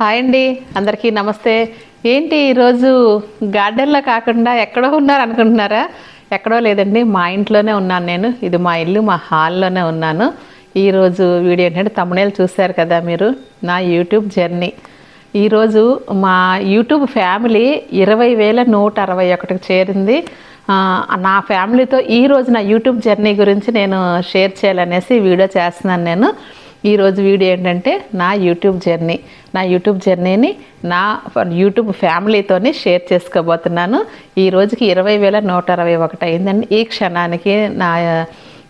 Hi అండి. అందరికీ నమస్తే. ఏంటి ఈరోజు గార్డెన్లో కాకుండా ఎక్కడో ఉన్నారు అనుకుంటున్నారా ఎక్కడో లేదండి మా ఇంట్లోనే ఉన్నాను నేను. ఇది మా ఇల్లు మా హాల్లోనే ఉన్నాను. ఈరోజు వీడియో ఏంటంటే తమ్మునేలు చూశారు కదా మీరు నా యూట్యూబ్ జర్నీ. ఈరోజు మా యూట్యూబ్ ఫ్యామిలీ ఇరవై వేల నూట అరవై ఒకటికి చేరింది. నా ఫ్యామిలీతో ఈరోజు నా యూట్యూబ్ జర్నీ గురించి నేను షేర్ చేయాలనేసి వీడియో చేస్తున్నాను నేను. ఈరోజు వీడియో ఏంటంటే నా యూట్యూబ్ జర్నీ. నా యూట్యూబ్ జర్నీని నా యూట్యూబ్ ఫ్యామిలీతోని షేర్ చేసుకోబోతున్నాను. ఈ రోజుకి ఇరవై వేల నూట అరవై ఒకటి అయిందండి. ఈ క్షణానికి నా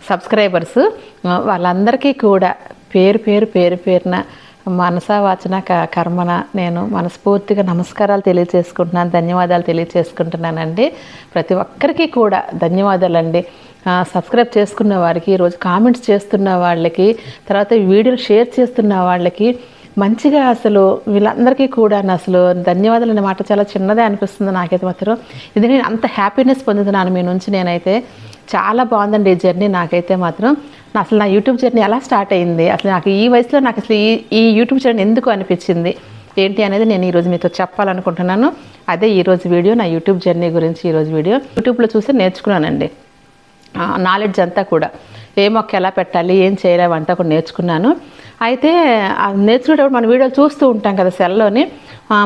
సబ్స్క్రైబర్స్ వాళ్ళందరికీ కూడా పేరు పేరు పేరు పేరున మనసా వాచన క- కర్మన నేను మనస్ఫూర్తిగా నమస్కారాలు తెలియజేసుకుంటున్నాను ధన్యవాదాలు తెలియజేసుకుంటున్నానండి. ప్రతి ఒక్కరికి కూడా ధన్యవాదాలండి. అండి సబ్స్క్రైబ్ చేసుకున్న వారికి ఈరోజు కామెంట్స్ చేస్తున్న వాళ్ళకి తర్వాత వీడియోలు షేర్ చేస్తున్న వాళ్ళకి మంచిగా అసలు వీళ్ళందరికీ కూడా అసలు ధన్యవాదాలు అనే మాట చాలా చిన్నదే అనిపిస్తుంది నాకైతే మాత్రం. ఇది నేను అంత హ్యాపీనెస్ పొందుతున్నాను మీ నుంచి నేనైతే. చాలా బాగుందండి ఈ జర్నీ నాకైతే మాత్రం. అసలు నా యూట్యూబ్ జర్నీ ఎలా స్టార్ట్ అయింది? అసలు నాకు ఈ వయసులో నాకు అసలు ఈ ఈ యూట్యూబ్ జర్నీ ఎందుకు అనిపించింది? ఏంటి అనేది నేను ఈరోజు మీతో చెప్పాలనుకుంటున్నాను. అదే ఈరోజు వీడియో నా యూట్యూబ్ జర్నీ గురించి ఈరోజు వీడియో. యూట్యూబ్లో చూసి నేర్చుకున్నానండి. నాలెడ్జ్ అంతా కూడా. ఏ మొక్క ఎలా పెట్టాలి ఏం చేయాలి అంతా కూడా నేర్చుకున్నాను. అయితే నేర్చుకునేటప్పుడు మన వీడియోలు చూస్తూ ఉంటాం కదా సెల్లోని.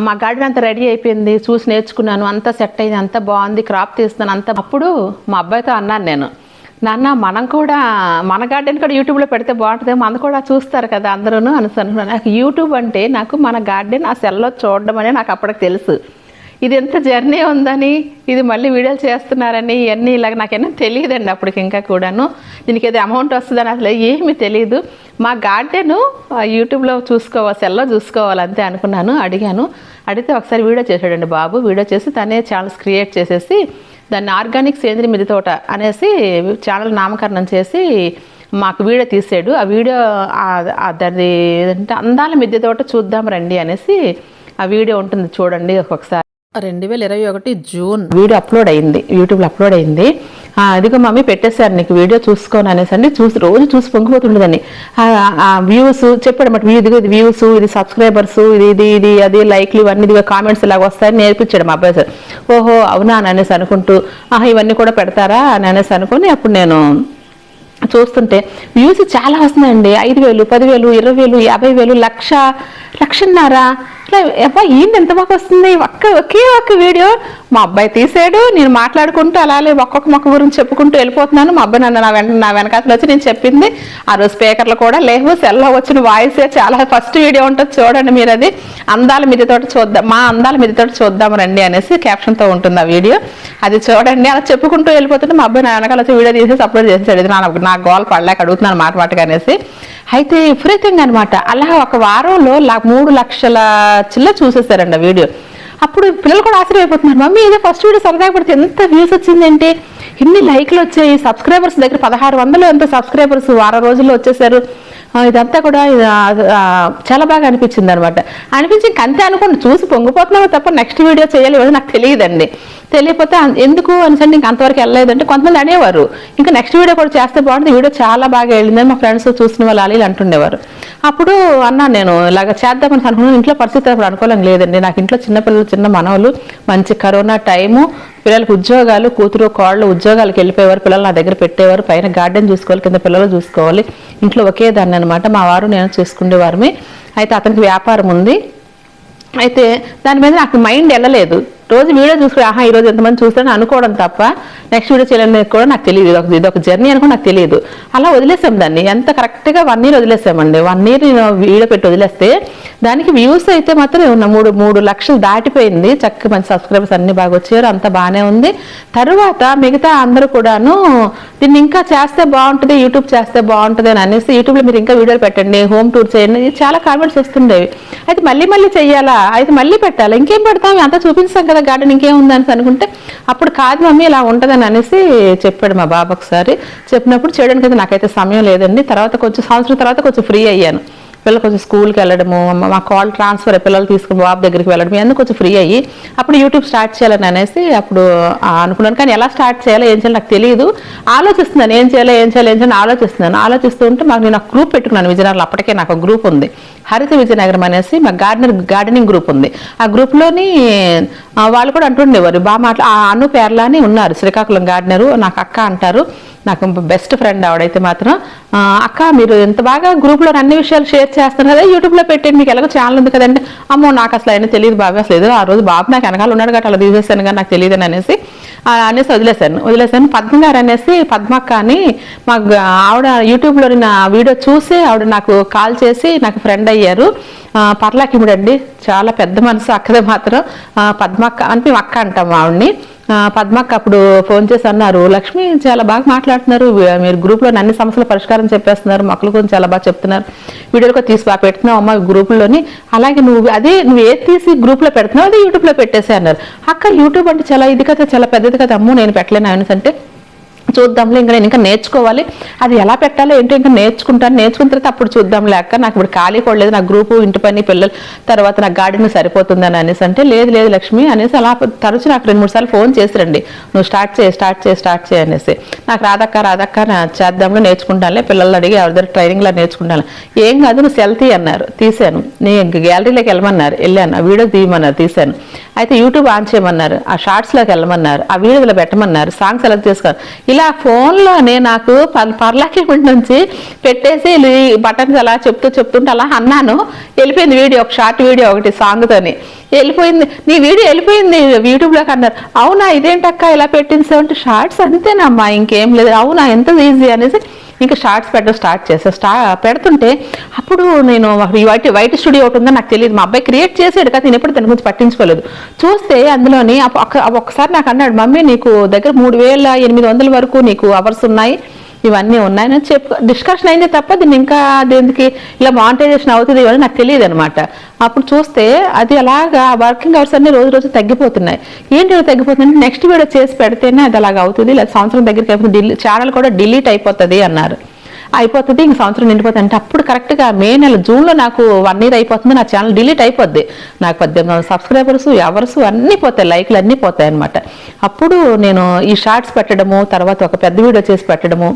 మా గార్డెన్ అంతా రెడీ అయిపోయింది చూసి నేర్చుకున్నాను. అంతా సెట్ అయింది అంతా బాగుంది క్రాప్ తీస్తున్నాను అంత. అప్పుడు మా అబ్బాయితో అన్నాను నేను నాన్న మనం కూడా మన గార్డెన్ కూడా యూట్యూబ్లో పెడితే బాగుంటుంది మనం కూడా చూస్తారు కదా అందరూ అని నాకు యూట్యూబ్ అంటే నాకు మన గార్డెన్ ఆ సెల్లో చూడడం అనే నాకు అప్పటికి తెలుసు. ఇది ఎంత జర్నీ ఉందని ఇది మళ్ళీ వీడియోలు చేస్తున్నారని ఇవన్నీ ఇలాగ నాకైనా తెలియదండి అప్పటికి ఇంకా కూడాను. దీనికి ఏదో అమౌంట్ వస్తుందని అసలు ఏమీ తెలియదు మా గార్డెను యూట్యూబ్లో చూసుకోవాలి సెల్లో చూసుకోవాలి అంతే అనుకున్నాను అడిగాను. అడిగితే ఒకసారి వీడియో చేశాడండి బాబు. వీడియో చేసి తనే ఛానల్స్ క్రియేట్ చేసేసి దాన్ని ఆర్గానిక్ సేంద్రియ మిది తోట అనేసి ఛానల్ నామకరణం చేసి మాకు వీడియో తీసాడు. ఆ వీడియో దాన్ని ఏంటంటే అందాల మిద్దె తోట చూద్దాం రండి అనేసి ఆ వీడియో ఉంటుంది చూడండి ఒక్కొక్కసారి. రెండు వేల ఇరవై ఒకటి జూన్. వీడియో అప్లోడ్ అయింది యూట్యూబ్లో అప్లోడ్ అయింది. అదిగో మమ్మీ పెట్టేశారు నీకు వీడియో చూసుకోను అనేసి అండి చూసి రోజు చూసి పొంగిపోతుండదని వ్యూస్ చెప్పాడు అనమాట ఇదిగో ఇది వ్యూస్ ఇది సబ్స్క్రైబర్స్ ఇది ఇది ఇది అది లైక్లు ఇవన్నీ ఇదిగో కామెంట్స్ ఇలాగ వస్తాయని నేర్పించాడు మా అబ్బాయి సార్. ఓహో అవునా? అని అనేసి అనుకుంటూ ఆహా ఇవన్నీ కూడా పెడతారా? అని అనేసి అనుకుని అప్పుడు నేను చూస్తుంటే వ్యూస్ చాలా వస్తున్నాయండి. ఐదు వేలు పదివేలు ఇరవై వేలు యాభై వేలు లక్ష లక్షన్నర. ఇట్లా అబ్బా ఏంటి ఎంత బాగా వస్తుంది? ఒక్క ఒకే ఒక్క వీడియో. మా అబ్బాయి తీసాడు నేను మాట్లాడుకుంటూ అలాగే ఒక్కొక్క మొక్క గురించి చెప్పుకుంటూ వెళ్ళిపోతున్నాను. మా అబ్బాయి నన్ను నా వెంట నా వెనకాతలు వచ్చి నేను చెప్పింది. ఆ రోజు స్పీకర్లు కూడా లేవు సెల్లో వచ్చిన వాయిసే చాలా ఫస్ట్ వీడియో ఉంటుంది చూడండి మీరు అది. అందాల మిదితోట చూద్దాం మా అందాల మిదితోట చూద్దాం రండి అనేసి క్యాప్షన్తో ఉంటుంది ఆ వీడియో. అది చూడండి అలా చెప్పుకుంటూ వెళ్ళిపోతుంటే మా అబ్బాయి నా వెనకాల వచ్చి వీడియో తీసేసి అప్లోడ్ చేసేసాడు. ఇది నా నా గోల్ పడలేక అడుగుతున్నాను మాట మాటగా అనేసి. అయితే విపరీతంగా అనమాట అలా ఒక వారంలో లా- మూడు లక్షల చిల్ల చూసేసారండి ఆ వీడియో. అప్పుడు పిల్లలు కూడా ఆశ్చర్యపోతున్నారు మమ్మీ ఏదో ఫస్ట్ వీడియో సరదాగా పడితే ఎంత వ్యూస్ వచ్చిందంటే ఇన్ని లైక్లు వచ్చాయి సబ్స్క్రైబర్స్ దగ్గర పదహారు వందలు ఎంత సబ్స్క్రైబర్స్ వారం రోజుల్లో వచ్చేసారు ఇదంతా కూడా చాలా బాగా అనిపించింది అనమాట అనిపించి ఇంక అంతే అనుకోండి చూసి పొంగిపోతున్నామో తప్ప నెక్స్ట్ వీడియో చేయాలి నాకు తెలియదండి. తెలియకపోతే ఎందుకు అనేసండి ఇంక అంతవరకు వెళ్ళలేదంటే కొంతమంది అనేవారు. ఇంకా నెక్స్ట్ వీడియో కూడా చేస్తే బాగుంటుంది. వీడియో చాలా బాగా వెళ్ళిందని మా ఫ్రెండ్స్ చూసిన వాళ్ళు అలా అంటుండేవారు. అప్పుడు అన్నా నేను ఇలాగ చేద్దామని అనుకున్నాను. ఇంట్లో పరిస్థితి అప్పుడు అనుకోలేం లేదండి. నాకు ఇంట్లో చిన్నపిల్లలు చిన్న మనవలు మంచి కరోనా టైము పిల్లలకు ఉద్యోగాలు కూతురు కోళ్ళు ఉద్యోగాలకు వెళ్ళిపోయేవారు పిల్లలు నా దగ్గర పెట్టేవారు పైన గార్డెన్ చూసుకోవాలి కింద పిల్లలు చూసుకోవాలి. ఇంట్లో ఒకే దాన్ని అనమాట మా వారు నేను చూసుకునేవారమే అయితే అతనికి వ్యాపారం ఉంది. అయితే దాని మీద నాకు మైండ్ వెళ్ళలేదు. రోజు వీడియో చూసుకుని ఆహా ఈరోజు ఎంతమంది చూస్తారని అనుకోవడం తప్ప నెక్స్ట్ వీడియో చేయాలని కూడా నాకు తెలియదు. ఇది ఒక ఇది ఒక జర్నీ అనుకో నాకు తెలియదు. అలా వదిలేసాం దాన్ని. ఎంత కరెక్ట్గా వన్ ఇయర్ వదిలేసామండి. వన్ ఇయర్ నేను వీడియో పెట్టి వదిలేస్తే దానికి వ్యూస్ అయితే మాత్రం ఉన్న మూడు మూడు లక్షలు దాటిపోయింది. చక్కగా మంచి సబ్స్క్రైబర్స్ అన్ని బాగా వచ్చారు. అంత బాగానే ఉంది. తరువాత మిగతా అందరూ కూడాను దీన్ని ఇంకా చేస్తే బాగుంటుంది యూట్యూబ్ చేస్తే బాగుంటుంది అని అనేసి యూట్యూబ్లో మీరు ఇంకా వీడియోలు పెట్టండి హోమ్ టూర్ చేయండి చాలా కామెంట్స్ వస్తుండేవి. అయితే మళ్ళీ మళ్ళీ చెయ్యాలా? అయితే మళ్ళీ పెట్టాలా? ఇంకేం పెడతాం? అంతా చూపించాం కదా. గార్డెన్ ఇంకేముందని అనుకుంటే అప్పుడు కాదు మమ్మీ ఇలా ఉంటుందని అనేసి చెప్పాడు మా బాబు ఒకసారి. చెప్పినప్పుడు చేయడానికి అయితే నాకైతే సమయం లేదండి. తర్వాత కొంచెం సంవత్సరం తర్వాత కొంచెం ఫ్రీ అయ్యాను. పిల్లలు కొంచెం స్కూల్కి వెళ్ళడము మా- కాల్ ట్రాన్స్ఫర్ పిల్లలు తీసుకుని బాబు దగ్గరికి వెళ్ళడం ఎందుకు కొంచెం ఫ్రీ అయ్యి అప్పుడు యూట్యూబ్ స్టార్ట్ చేయాలని అనేసి అప్పుడు అనుకున్నాను. కానీ ఎలా స్టార్ట్ చేయాలో ఏం చేయాలో నాకు తెలియదు ఆలోచిస్తున్నాను ఏం చేయాలో ఏం చేయాలో ఏం చేయాలో ఆలోచిస్తున్నాను. ఆలోచిస్తూ ఉంటే మాకు నేను ఒక గ్రూప్ పెట్టుకున్నాను విజయనగరంలో. అప్పటికే నాకు ఒక గ్రూప్ ఉంది. హరిత విజయనగరం అనేసి మా గార్డెనర్ గార్డెనింగ్ గ్రూప్ ఉంది. ఆ గ్రూప్లోని వాళ్ళు కూడా అంటుండేవారు బాగా మాట్లా ఆ అను పేర్లని ఉన్నారు. శ్రీకాకుళం గార్డెనరు నాకు అక్క అంటారు. నాకు బెస్ట్ ఫ్రెండ్ ఆవిడైతే మాత్రం అక్క మీరు ఎంత బాగా గ్రూప్లో అన్ని విషయాలు షేర్ చేస్తున్నారు కదా యూట్యూబ్లో పెట్టండి మీకు ఎలాగో ఛానల్ ఉంది కదండి. అమ్మో నాకు అసలు అయినా తెలియదు బాబు అసలు ఏదో ఆ రోజు బాబు నాకు వెనకాల ఉన్నాడు కాబట్టి అలా తీసేసాను కానీ నాకు తెలియదు అనేసి అనేసి వదిలేశాను. వదిలేశాను. పద్మ గారు అనేసి పద్మక్క అని మాకు ఆవిడ యూట్యూబ్లో నా వీడియో చూసి ఆవిడ నాకు కాల్ చేసి నాకు ఫ్రెండ్ అయ్యారు. ఆ, పర్లాకిముడు అండి చాలా పెద్ద మనసు అక్కదే మాత్రం. పద్మక్క అని మేము అక్క అంటాం ఆవిడ్ని. పద్మక్క అప్పుడు ఫోన్ చేసి అన్నారు లక్ష్మి చాలా బాగా మాట్లాడుతున్నారు. మీరు గ్రూప్లో అన్ని సమస్యల పరిష్కారం చెప్పేస్తున్నారు. మొక్కల గురించి చాలా బాగా చెప్తున్నారు. వీడియోలు కూడా తీసి బాగా పెడుతున్నావు అమ్మ గ్రూపుల్లోని. అలాగే నువ్వు అదే నువ్వు ఏది తీసి గ్రూప్లో పెడుతున్నావు అదే యూట్యూబ్లో పెట్టేసి అన్నారు అక్క యూట్యూబ్ అంటే చాలా ఇది కదా చాలా పెద్దది కదా అమ్మో నేను పెట్టలేను. ఆయన అంటే చూద్దాంలే ఇంకా నేను ఇంకా నేర్చుకోవాలి. అది ఎలా పెట్టాలో ఏంటో ఇంకా నేర్చుకుంటాను. నేర్చుకున్న తర్వాత అప్పుడు చూద్దాం లేక నాకు ఇప్పుడు ఖాళీ కూడా లేదు. నా గ్రూపు ఇంటి పని పిల్లలు తర్వాత నాకు గార్డెన్ సరిపోతుందని అనేసి అంటే లేదు లేదు లక్ష్మి అనేసి అలా తరచు నాకు రెండు మూడు సార్లు ఫోన్ చేసిరండి. నువ్వు స్టార్ట్ చేయి స్టార్ట్ చేయి స్టార్ట్ చేయి అనేసి. నాకు రాదక్క రాదక్క నా చేద్దాంలో నేర్చుకుంటానులే. పిల్లలు అడిగి ఎవరిదారు ట్రైనింగ్లో నేర్చుకుంటాను ఏం కాదు నువ్వు సెల్తీ అన్నారు తీశాను. నేను గ్యాలరీలోకి వెళ్ళమన్నారు వెళ్ళాను. ఆ వీడియో తీయమన్నారు తీశాను. అయితే యూట్యూబ్ ఆన్ చేయమన్నారు ఆ షార్ట్స్లోకి వెళ్ళమన్నారు ఆ వీడియోలో పెట్టమన్నారు సాంగ్ సెలెక్ట్ చేసుకోరు ఇలా ఫోన్లోనే నాకు పర్లాకేమెంట్ నుంచి పెట్టేసి బటన్స్ అలా చెప్తూ చెప్తుంటే అలా అన్నాను. వెళ్ళిపోయింది వీడియో ఒక షార్ట్ వీడియో ఒకటి సాంగ్తోని. వెళ్ళిపోయింది నీ వీడియో వెళ్ళిపోయింది యూట్యూబ్లోకి అన్నారు. అవునా ఇదేంటక్క ఇలా పెట్టింది అంటే షార్ట్స్ అంతేనమ్మా ఇంకేం లేదు. అవునా ఎంత ఈజీ అనేసి ఇంకా షార్ట్స్ పెట్టడం స్టార్ట్ చేసా. స్టా పెడుతుంటే అప్పుడు నేను ఈ వైట్ వైట్ స్టూడియో ఒకటి ఉందో నాకు తెలియదు. మా అబ్బాయి క్రియేట్ చేసాడు కదా నేను ఎప్పుడు దాని గురించి పట్టించుకోలేదు. చూస్తే అందులోని ఒక్కసారి నాకు అన్నాడు మమ్మీ నీకు దగ్గర మూడు వేల ఎనిమిది వందల వరకు నీకు అవర్స్ ఉన్నాయి. ఇవన్నీ ఉన్నాయని చెప్పు డిస్కషన్ అయిందే తప్ప దీన్ని ఇంకా దీనికి ఇలా మానిటైజేషన్ అవుతుంది ఇవన్నీ నాకు తెలియదు అనమాట అప్పుడు చూస్తే అది అలాగా వర్కింగ్ అవర్స్ అన్ని రోజు రోజు తగ్గిపోతున్నాయి. ఏంటి తగ్గిపోతుంది నెక్స్ట్ వీడియో చేసి పెడితేనే అది అలాగ అవుతుంది. లేదా సంవత్సరం దగ్గరికి అయిపోతుంది డిలీ ఛానల్ కూడా డిలీట్ అయిపోతుంది అన్నారు. అయిపోతుంది ఇంక సంవత్సరం నిండిపోతుంది అంటే అప్పుడు కరెక్ట్గా మే నెల జూన్లో నాకు వన్ ఇయర్ అయిపోతుంది నా ఛానల్ డిలీట్ అయిపోద్ది. నాకు పద్దెనిమిది వందల సబ్స్క్రైబర్స్ ఎవర్స్ అన్నీ పోతాయి లైక్లు అన్నీ పోతాయి అనమాట అప్పుడు నేను ఈ షార్ట్స్ పెట్టడము తర్వాత ఒక పెద్ద వీడియో చేసి పెట్టడము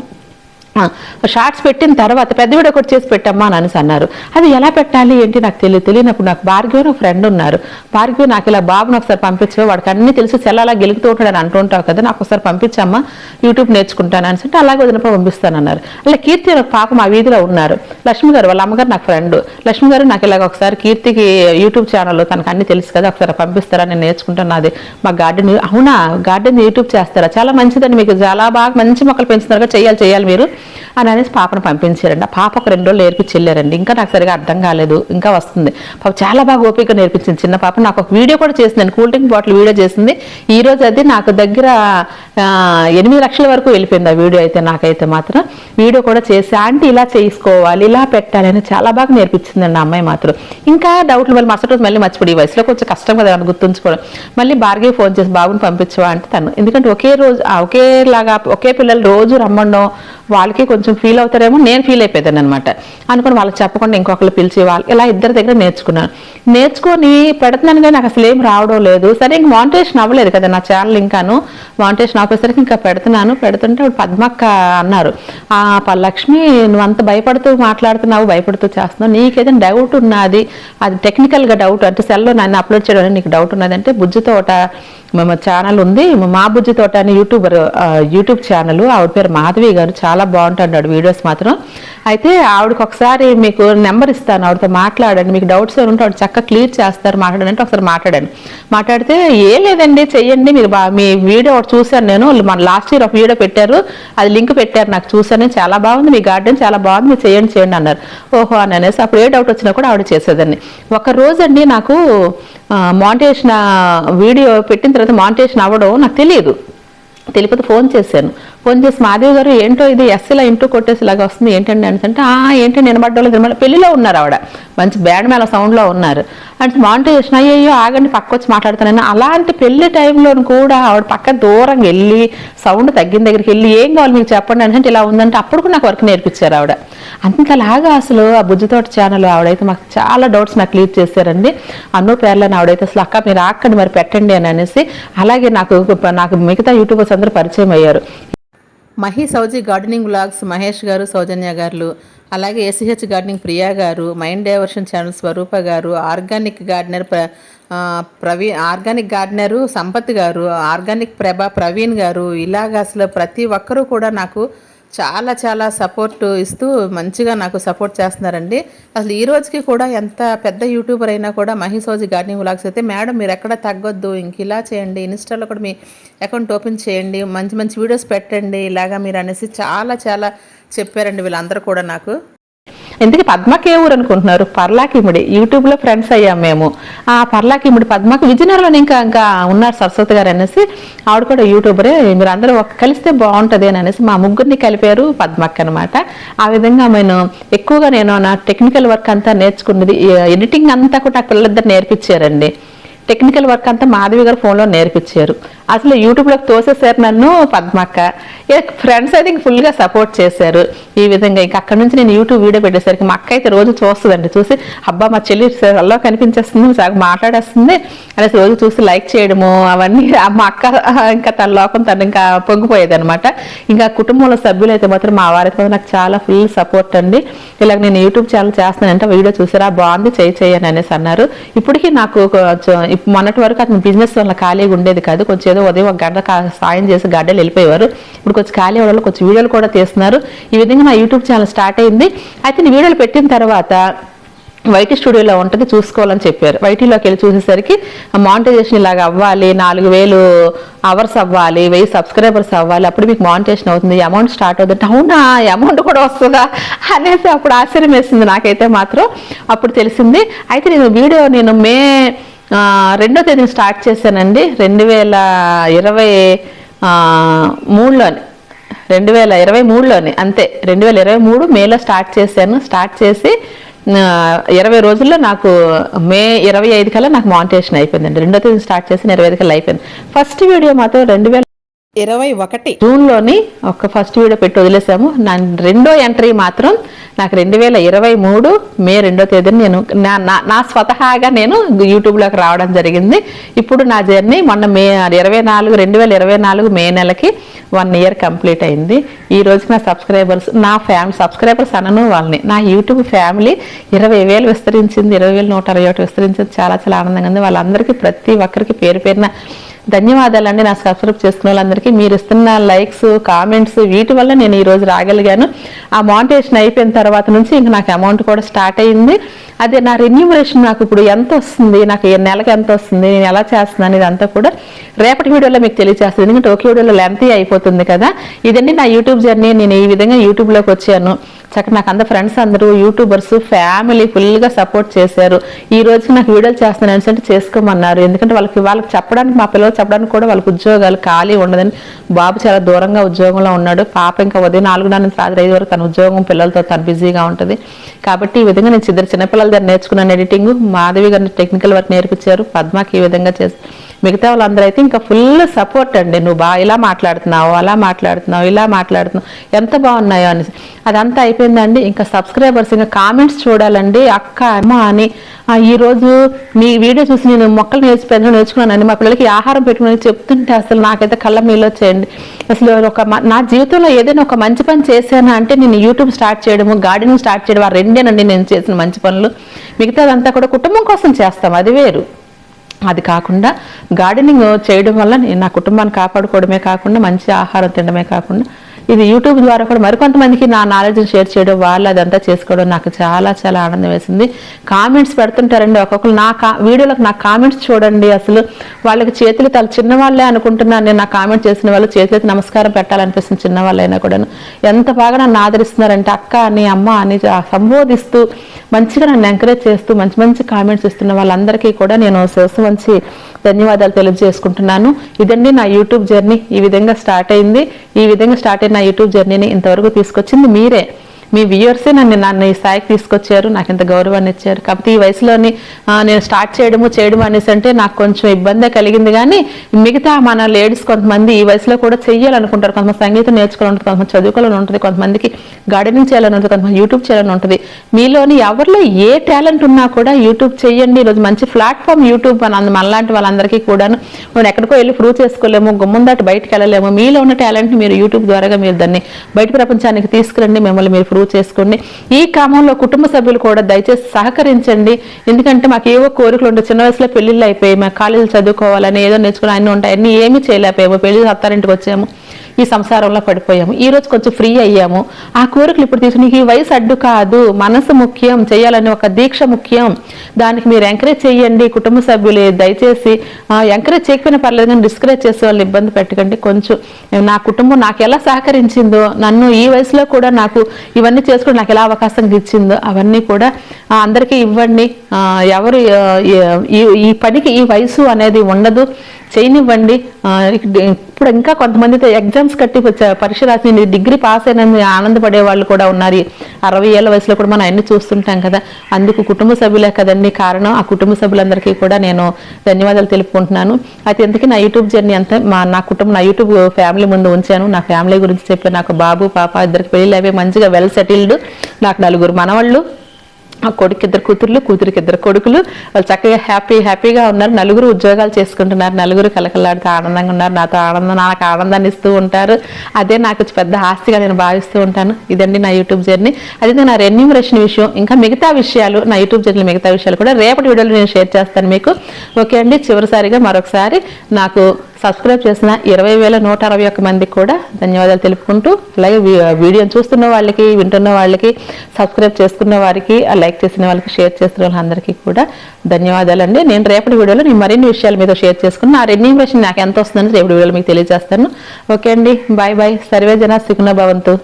షార్ట్స్ పెట్టిన తర్వాత పెద్ద వీడియో ఒకటి చేసి పెట్టమ్మా అని అన్నారు. అది ఎలా పెట్టాలి? ఏంటి? నాకు తెలియదు తెలియనప్పుడు నాకు భార్గవి ఒక ఫ్రెండ్ ఉన్నారు. భార్గవి నాకు ఇలా బాబుని ఒకసారి పంపించు వాడికి అన్ని తెలిసి సెల్లలా గెలుగుతూ ఉంటాడు అని అంటుంటావు కదా నాకు ఒకసారి పంపించమ్మా యూట్యూబ్ నేర్చుకుంటాను అని అంటే అలాగే వదిలినప్పుడు పంపిస్తానన్నారు అలా కీర్తి ఒక పాప మా వీధిలో ఉన్నారు. లక్ష్మి గారు వాళ్ళ అమ్మగారు నాకు ఫ్రెండ్ లక్ష్మి గారు నాకు ఇలాగ ఒకసారి కీర్తికి యూట్యూబ్ ఛానల్లో తనకు అన్ని తెలుసు కదా ఒకసారి పంపిస్తారా నేను నేర్చుకుంటాను అది మా గార్డెన్ అవునా? గార్డెన్ యూట్యూబ్ చేస్తారా? చాలా మంచిదండి మీకు చాలా బాగా మంచి మొక్కలు పెంచుతున్నారుగా చేయాలి చేయాలి మీరు. అని అనేసి పాపను పంపించారండి ఆ పాప ఒక రెండు రోజులు నేర్పించి వెళ్ళారండి ఇంకా నాకు సరిగా అర్థం కాలేదు. ఇంకా వస్తుంది. పాప చాలా బాగా ఓపిక నేర్పించింది చిన్న పాప. నాకు ఒక వీడియో కూడా చేసింది కూల్ డ్రింక్ బాటిల్ వీడియో చేసింది. ఈ రోజు అది నాకు దగ్గర ఎనిమిది లక్షల వరకు వెళ్ళిపోయింది ఆ వీడియో అయితే. నాకైతే మాత్రం వీడియో కూడా చేసి ఆంటీ ఇలా చేసుకోవాలి ఇలా పెట్టాలి అని చాలా బాగా నేర్పించిందండి ఆ అమ్మాయి మాత్రం. ఇంకా డౌట్లు మళ్ళీ మరుసటి రోజు మళ్ళీ మర్చిపోయి ఈ వయసులో కొంచెం కష్టం కదా అని గుర్తుంచుకోవడం. మళ్ళీ భార్గవి ఫోన్ చేసి బాబుని పంపించవా అంటే తను. ఎందుకంటే ఒకే రోజు ఒకేలాగా ఒకే పిల్లలు రోజు రమ్మండం వాళ్ళకి కొంచెం ఫీల్ అవుతారేమో నేను ఫీల్ అయిపోయాను అనమాట అనుకుని వాళ్ళకి చెప్పకుండా ఇంకొకరు పిలిచి వాళ్ళు ఇలా ఇద్దరి దగ్గర నేర్చుకున్నాను. నేర్చుకొని పెడుతున్నాను కానీ నాకు అసలు ఏం రావడం లేదు. సరే ఇంక మానిటేషన్ అవ్వలేదు కదా నా ఛానల్ ఇంకాను. మానిటేషన్ ఆపేసరికి ఇంకా పెడుతున్నాను. పెడుతుంటే పద్మక్క అన్నారు. ఆ ప- లక్ష్మి నువ్వు అంత భయపడుతూ మాట్లాడుతున్నావు భయపడుతూ చేస్తున్నావు. నీకేదైనా డౌట్ ఉన్నది అది టెక్నికల్గా డౌట్ అంటే సెల్లో నన్ను అప్లోడ్ చేయడం నీకు డౌట్ ఉన్నది అంటే బుజ్జి తోట మేము ఛానల్ ఉంది. మా బుజ్జి తోట అని యూట్యూబర్ యూట్యూబ్ ఛానల్. ఆవిడ పేరు మాధవి గారు. చాలా బాగుంటున్నాడు వీడియోస్ మాత్రం. అయితే ఆవిడకి ఒకసారి మీకు నెంబర్ ఇస్తాను. ఆవిడతో మాట్లాడండి. మీకు డౌట్స్ ఏమైనా ఉంటే ఆవిడ చక్కగా క్లియర్ చేస్తారు. మాట్లాడంటే అంటే ఒకసారి మాట్లాడాను మాట్లాడితే ఏం లేదండి చెయ్యండి. మీరు మీ వీడియో ఒకటి చూశాను నేను. మన లాస్ట్ ఇయర్ ఒక వీడియో పెట్టారు. అది లింక్ పెట్టారు నాకు చూశాను. చాలా బాగుంది. మీ గార్డెన్ చాలా బాగుంది. మీరు చేయండి చేయండి అన్నారు. ఓహో అని అనేసి అప్పుడు ఏ డౌట్ వచ్చినా కూడా ఆవిడ చేసేదాన్ని ఒక రోజు అండి నాకు మాంటేషన్ వీడియో పెట్టిన తర్వాత మాంటేషన్ అవ్వడం నాకు తెలియదు. తెలియకపోతే ఫోన్ చేశాను. ఫోన్ చేసి మాదేవి గారు ఏంటో ఇది ఎస్సీలా ఇంటూ కొట్టేసేలాగా వస్తుంది ఏంటండి? అని అంటే "ఆ, ఏంటి నిలబడ్డోళ్ళు తినబడి పెళ్ళిలో ఉన్నారు ఆవిడ. మంచి బ్యాండ్ మేళ సౌండ్లో ఉన్నారు. అంటే మానిటైజేషన్ అయ్యో ఆగండి పక్క వచ్చి మాట్లాడుతానని. అలాంటి పెళ్ళి టైంలో కూడా ఆవిడ పక్క దూరంగా వెళ్ళి సౌండ్ తగ్గిన దగ్గరికి వెళ్ళి ఏం కావాలి మీకు చెప్పండి అని అంటే ఇలా ఉందంటే అప్పుడు కూడా నాకు వర్క్ నేర్పించారు ఆవిడ. అంతలాగా అసలు ఆ బుజ్జితోట ఛానల్ ఆవిడైతే మాకు చాలా డౌట్స్ నాకు క్లియర్ చేశారండి. అన్నో పేర్లని ఆవిడైతే అసలు అక్క మీరు ఆకండి మరి పెట్టండి అని అనేసి అలాగే నాకు నాకు మిగతా యూట్యూబర్స్ అందరూ పరిచయం అయ్యారు. మహి సౌజీ గార్డెనింగ్ బ్లాగ్స్ మహేష్ గారు సౌజన్య గారు అలాగే ఏసీహెచ్ గార్డెనింగ్ ప్రియా గారు మైండ్ డైవర్షన్ ఛానల్ స్వరూప గారు ఆర్గానిక్ గార్డెనర్ ప్ర ప్రవీణ్ ఆర్గానిక్ గార్డెనరు సంపత్ గారు ఆర్గానిక్ ప్రభ ప్రవీణ్ గారు ఇలాగ అసలు ప్రతి ఒక్కరూ కూడా నాకు చాలా చాలా సపోర్ట్ ఇస్తూ మంచిగా నాకు సపోర్ట్ చేస్తున్నారండి. అసలు ఈ రోజుకి కూడా ఎంత పెద్ద యూట్యూబర్ అయినా కూడా మహిసోజి గార్డెనింగ్ వ్లాగ్స్ అయితే మేడం మీరు ఎక్కడ తగ్గొద్దు ఇంక ఇలా చేయండి ఇన్స్టాలో కూడా మీ అకౌంట్ ఓపెన్ చేయండి మంచి మంచి వీడియోస్ పెట్టండి ఇలాగా మీరు అనేసి చాలా చాలా చెప్పారండి వీళ్ళందరూ కూడా నాకు. ఎందుకు పద్మకే ఊరు అనుకుంటున్నారు? పర్లాకిముడి. యూట్యూబ్లో ఫ్రెండ్స్ అయ్యాం మేము. ఆ పర్లాకిముడి పద్మకి విజయనగరంలో ఇంకా ఇంకా ఉన్నారు సరస్వతి గారు అనేసి. ఆవిడ కూడా యూట్యూబరే మీరు అందరూ ఒక కలిస్తే బాగుంటుంది అని అనేసి మా ముగ్గురిని కలిపారు పద్మక్ అనమాట ఆ విధంగా నేను ఎక్కువగా నేను నా టెక్నికల్ వర్క్ అంతా నేర్చుకున్నది ఎడిటింగ్ అంతా కూడా నాకు పిల్లలిద్దరు నేర్పించారండి. టెక్నికల్ వర్క్ అంతా మాధవి గారు ఫోన్లో నేర్పించారు. అసలు యూట్యూబ్లోకి తోసేసారు నన్ను పద్మక్క. ఫ్రెండ్స్ అయితే ఇంక ఫుల్గా సపోర్ట్ చేశారు. ఈ విధంగా ఇంకా అక్కడ నుంచి నేను యూట్యూబ్ వీడియో పెట్టేసరికి మా అక్క అయితే రోజు చూస్తుందండి. చూసి అబ్బా మా చెల్లి అల్లో కనిపించేస్తుంది సాగు మాట్లాడేస్తుంది అనేసి రోజు చూసి లైక్ చేయడము అవన్నీ మా అక్క ఇంకా తన లోకం తను ఇంకా పొంగిపోయేది అనమాట ఇంకా కుటుంబంలో సభ్యులు అయితే మాత్రం మా వారైతే నాకు చాలా ఫుల్ సపోర్ట్ అండి. ఇలాగ నేను యూట్యూబ్ ఛానల్ చేస్తానంటే వీడియో చూసారా బాగుంది చేయి చేయని అనేసి అన్నారు. ఇప్పటికీ నాకు కొంచెం మొన్నటి వరకు అతను బిజినెస్ వల్ల ఖాళీగా ఉండేది కాదు. కొంచెం ఏదో ఉదయం ఒక గంట సాయం చేసి గడ్డలు వెళ్ళిపోయేవారు. ఇప్పుడు కొంచెం ఖాళీ అవ్వడం కొంచెం వీడియోలు కూడా తీస్తున్నారు. ఈ విధంగా నా యూట్యూబ్ ఛానల్ స్టార్ట్ అయింది. అయితే నేను వీడియోలు పెట్టిన తర్వాత వైటీ స్టూడియోలో ఉంటుంది చూసుకోవాలని చెప్పారు. వైటీలోకి వెళ్ళి చూసేసరికి మానిటైజేషన్ ఇలాగ అవ్వాలి నాలుగు వేలు అవర్స్ అవ్వాలి వెయ్యి సబ్స్క్రైబర్స్ అవ్వాలి అప్పుడు మీకు మానిటేషన్ అవుతుంది అమౌంట్ స్టార్ట్ అవుతుంది. అవునా? అమౌంట్ కూడా వస్తుందా? అనేసి అప్పుడు ఆశ్చర్యం వేసింది నాకైతే మాత్రం. అప్పుడు తెలిసింది. అయితే నేను వీడియో నేను మే రెండో తేదీన స్టార్ట్ చేశానండి. రెండు వేల ఇరవై మూడులోని. రెండు వేల ఇరవై మూడులోనే అంతే. రెండు వేల ఇరవై మూడు మేలో స్టార్ట్ చేశాను. స్టార్ట్ చేసి ఇరవై రోజుల్లో నాకు మే ఇరవై ఐదు కల్లా నాకు మానిటేషన్ అయిపోయిందండి. రెండో తేదీ స్టార్ట్ చేసి ఇరవై ఐదు కల్లా అయిపోయింది. ఫస్ట్ వీడియో మాత్రం రెండు వేల ఇరవై ఒకటి. జూన్లోని ఒక ఫస్ట్ వీడియో పెట్టి వదిలేసాము. నా రెండో ఎంట్రీ మాత్రం నాకు రెండు వేల ఇరవై మూడు మే రెండో తేదీన నేను నా నా- నా స్వతహాగా నేను యూట్యూబ్లోకి రావడం జరిగింది. ఇప్పుడు నా జర్నీ మొన్న మే ఇరవై నాలుగు రెండు వేల ఇరవై నాలుగు మే నెలకి వన్ ఇయర్ కంప్లీట్ అయింది. ఈ రోజుకి నా సబ్స్క్రైబర్స్ నా ఫ్యామిలీ సబ్స్క్రైబర్స్ అనను వాళ్ళని. నా యూట్యూబ్ ఫ్యామిలీ ఇరవై వేలు విస్తరించింది ఇరవై వేలు నూట అరవై ఒకటి విస్తరించింది. చాలా చాలా ఆనందంగా ఉంది. వాళ్ళందరికీ ప్రతి ఒక్కరికి పేరు పేరున ధన్యవాదాలండి. నా సబ్స్క్రైబ్ చేసుకున్న వాళ్ళందరికీ మీరు ఇస్తున్న లైక్స్ కామెంట్స్ వీటి వల్ల నేను ఈ రోజు రాగలిగాను. ఆ మానిటేషన్ అయిపోయిన తర్వాత నుంచి ఇంక నాకు అమౌంట్ కూడా స్టార్ట్ అయింది అదే నా రెన్యూమరేషన్ నాకు ఇప్పుడు ఎంత వస్తుంది నాకు నెలకు ఎంత వస్తుంది నేను ఎలా చేస్తున్నాను ఇదంతా కూడా రేపటి వీడియోలో మీకు తెలియజేస్తుంది ఎందుకంటే ఒకే వీడియోలో లెంత్ అయిపోతుంది కదా. ఇదండి నా యూట్యూబ్ జర్నీ నేను ఈ విధంగా యూట్యూబ్లోకి వచ్చాను. చక్కగా నాకు అందరు ఫ్రెండ్స్ అందరూ యూట్యూబర్స్ ఫ్యామిలీ ఫుల్గా సపోర్ట్ చేశారు. ఈ రోజుకి నాకు వీడియోలు చేస్తున్నాను అంటే చేసుకోమన్నారు. ఎందుకంటే వాళ్ళకి వాళ్ళకి చెప్పడానికి మా పిల్లలు చెప్పడానికి కూడా వాళ్ళకి ఉద్యోగాలు ఖాళీ ఉండదని బాబు చాలా దూరంగా ఉద్యోగంలో ఉన్నాడు. పాప ఇంకా ఉదయం నాలుగున్నర నుంచి రాత్రి ఐదు వరకు తన ఉద్యోగం పిల్లలతో తను బిజీగా ఉంటుంది. కాబట్టి ఈ విధంగా నేను ఇద్దరు చిన్నపిల్లల దగ్గర నేర్చుకున్నాను. ఎడిటింగ్ మాధవి గారిని టెక్నికల్ వర్క్ నేర్పించారు. పద్మాకి ఈ విధంగా చేసి మిగతా వాళ్ళందరూ అయితే ఇంకా ఫుల్ సపోర్ట్ అండి. నువ్వు బాగా ఇలా మాట్లాడుతున్నావు అలా మాట్లాడుతున్నావు ఇలా మాట్లాడుతున్నావు ఎంత బాగున్నాయో అనేసి. అదంతా అయిపోయిందండి. ఇంకా సబ్స్క్రైబర్స్ ఇంకా కామెంట్స్ చూడాలండి. అక్క అమ్మ అని. ఈరోజు మీ వీడియో చూసి నేను మొక్కలు నేర్చి పెంచడం నేర్చుకున్నానండి. మా పిల్లలకి ఆహారం పెట్టుకుని చెప్తుంటే అసలు నాకైతే కళ్ళ మీలో వచ్చేయండి. అసలు ఒక మ- నా జీవితంలో ఏదైనా ఒక మంచి పని చేశానా అంటే నేను యూట్యూబ్ స్టార్ట్ చేయడము గార్డెనింగ్ స్టార్ట్ చేయడం ఆ రెండేనండి నేను చేసిన మంచి పనులు. మిగతాదంతా కూడా కుటుంబం కోసం చేస్తాం. అది వేరు. అది కాకుండా గార్డెనింగ్ చేయడం వల్ల నేను నా కుటుంబాన్ని కాపాడుకోవడమే కాకుండా మంచి ఆహారం తినడమే కాకుండా ఇది యూట్యూబ్ ద్వారా కూడా మరికొంతమందికి నా నాలెడ్జ్ షేర్ చేయడం వాళ్ళు అదంతా చేసుకోవడం నాకు చాలా చాలా ఆనందం వేసింది. కామెంట్స్ పెడుతుంటారండి ఒక్కొక్కరు. నా కా వీడియోలకు నా కామెంట్స్ చూడండి అసలు. వాళ్ళకి చేతులు తల చిన్నవాళ్ళే అనుకుంటున్నాను నేను నా కామెంట్ చేసిన వాళ్ళు. చేతులకి నమస్కారం పెట్టాలనిపిస్తుంది చిన్నవాళ్ళైనా కూడా ఎంత బాగా నన్ను ఆదరిస్తున్నారంటే అక్క అని అమ్మ అని సంబోధిస్తూ మంచిగా నన్ను ఎంకరేజ్ చేస్తూ మంచి మంచి కామెంట్స్ ఇస్తున్న వాళ్ళందరికీ కూడా నేను శివసు మంచి ధన్యవాదాలు తెలియజేసుకుంటున్నాను. ఇదండి నా యూట్యూబ్ జర్నీ. ఈ విధంగా స్టార్ట్ అయింది. ఈ విధంగా స్టార్ట్ అయిన నా యూట్యూబ్ జర్నీని ఇంతవరకు తీసుకొచ్చింది మీరే. మీ వ్యూయర్సే నన్ను నన్ను ఈ స్థాయికి తీసుకొచ్చారు నాకు ఇంత గౌరవాన్ని ఇచ్చారు. కాకపోతే ఈ వయసులోని నేను స్టార్ట్ చేయడము చేయడం అనేసి అంటే నాకు కొంచెం ఇబ్బంది కలిగింది. కానీ మిగతా మన లేడీస్ కొంతమంది ఈ వయసులో కూడా చెయ్యాలనుకుంటారు. కొంతమంది సంగీతం నేర్చుకోవాలని ఉంటుంది కొంతమంది చదువుకోవాలని ఉంటుంది కొంతమందికి గార్డెనింగ్ చేయాలని ఉంటుంది కొంతమంది యూట్యూబ్ చేయాలని ఉంటుంది. మీలోని ఎవరిలో ఏ టాలెంట్ ఉన్నా కూడా యూట్యూబ్ చేయండి ఈరోజు మంచి ప్లాట్ఫామ్ యూట్యూబ్ మన మనలాంటి వాళ్ళందరికీ కూడాను. మనం ఎక్కడికో వెళ్ళి ప్రూవ్ చేసుకోలేము గుమ్మం దాటి బయటకు వెళ్ళలేము. మీలో ఉన్న టాలెంట్ మీరు యూట్యూబ్ ద్వారాగా మీరు దాన్ని బయట ప్రపంచానికి తీసుకురండి. మిమ్మల్ని మీరు ప్రూవ్ చేసుకోండి. ఈ క్రమంలో కుటుంబ సభ్యులు కూడా దయచేసి సహకరించండి. ఎందుకంటే మాకు ఏవో కోరికలు ఉంటాయి చిన్న వయసులో పెళ్ళిళ్ళు అయిపోయి మా కాలేజీలు చదువుకోవాలని ఏదో నేర్చుకుని అన్నీ ఉంటాయి. అన్నీ ఏమీ చేయలేకపోయాము. పెళ్ళి అత్తారింటికి వచ్చాము. ఈ సంసారంలో పడిపోయాము. ఈ రోజు కొంచెం ఫ్రీ అయ్యాము. ఆ కోరికలు ఇప్పుడు తీసుకుని ఈ వయసు అడ్డు కాదు. మనసు ముఖ్యం. చేయాలని ఒక దీక్ష ముఖ్యం. దానికి మీరు ఎంకరేజ్ చేయండి. కుటుంబ సభ్యులు దయచేసి ఎంకరేజ్ చేయకపోయినా పర్లేదు కానీ డిస్కరేజ్ చేసే వాళ్ళని ఇబ్బంది పెట్టకండి. కొంచెం నా కుటుంబం నాకు ఎలా సహకరించిందో నన్ను ఈ వయసులో కూడా నాకు ఇవన్నీ చేసుకుని నాకు ఎలా అవకాశం ఇచ్చిందో అవన్నీ కూడా అందరికీ ఇవ్వండి. ఎవరు ఈ- ఈ పనికి ఈ వయసు అనేది ఉండదు. చేయనివ్వండి. ఇప్పుడు ఇంకా కొంతమంది ఎగ్జామ్స్ కట్టి వచ్చే- పరీక్ష రాసి డిగ్రీ పాస్ అయిన ఆనందపడే వాళ్ళు కూడా ఉన్నారు. అరవై ఏళ్ళ వయసులో కూడా మనం అన్ని చూస్తుంటాం కదా. అందుకు కుటుంబ సభ్యులే కదండి కారణం. ఆ కుటుంబ సభ్యులందరికీ కూడా నేను ధన్యవాదాలు తెలుపుకుంటున్నాను. అయితే ఎందుకు నా యూట్యూబ్ జర్నీ అంతా మా నా కుటుంబం నా యూట్యూబ్ ఫ్యామిలీ ముందు ఉంచాను. నా ఫ్యామిలీ గురించి చెప్పాను. నాకు బాబు పాప ఇద్దరికి పెళ్ళి అవి మంచిగా వెల్ సెటిల్డ్. నాకు నలుగురు మనవాళ్ళు. ఆ కొడుకు ఇద్దరు కూతుర్లు కూతురికి ఇద్దరు కొడుకులు వాళ్ళు చక్కగా హ్యాపీ హ్యాపీగా ఉన్నారు. నలుగురు ఉద్యోగాలు చేసుకుంటున్నారు. నలుగురు కలకలాడుతూ ఆనందంగా ఉన్నారు. నాతో ఆనందం నాకు ఆనందాన్ని ఇస్తూ ఉంటారు. అదే నాకు పెద్ద ఆస్తిగా నేను భావిస్తూ ఉంటాను. ఇదండి నా యూట్యూబ్ జర్నీ. అదే నా రెన్యూమరేషన్ విషయం ఇంకా మిగతా విషయాలు నా యూట్యూబ్ జర్నీ మిగతా విషయాలు కూడా రేపటి వీడియోలో నేను షేర్ చేస్తాను మీకు. ఓకే అండి చివరిసారిగా మరొకసారి నాకు సబ్స్క్రైబ్ చేసిన ఇరవై వేల నూట అరవై ఒక్క మందికి కూడా ధన్యవాదాలు తెలుపుకుంటూ అలాగే వీడియోని చూస్తున్న వాళ్ళకి వింటున్న వాళ్ళకి సబ్స్క్రైబ్ చేసుకున్న వారికి ఆ లైక్ చేసిన వాళ్ళకి షేర్ చేస్తున్న వాళ్ళందరికీ కూడా ధన్యవాదాలు అండి నేను రేపటి వీడియోలో నేను మరిన్ని విషయాలు మీతో షేర్ చేసుకుని నా రెన్యూమరేషన్ నాకు ఎంత వస్తుందని రేపటి వీడియోలో మీకు తెలియజేస్తాను. ఓకే అండి బాయ్ బాయ్. సర్వే జన సుఖన భవంతు.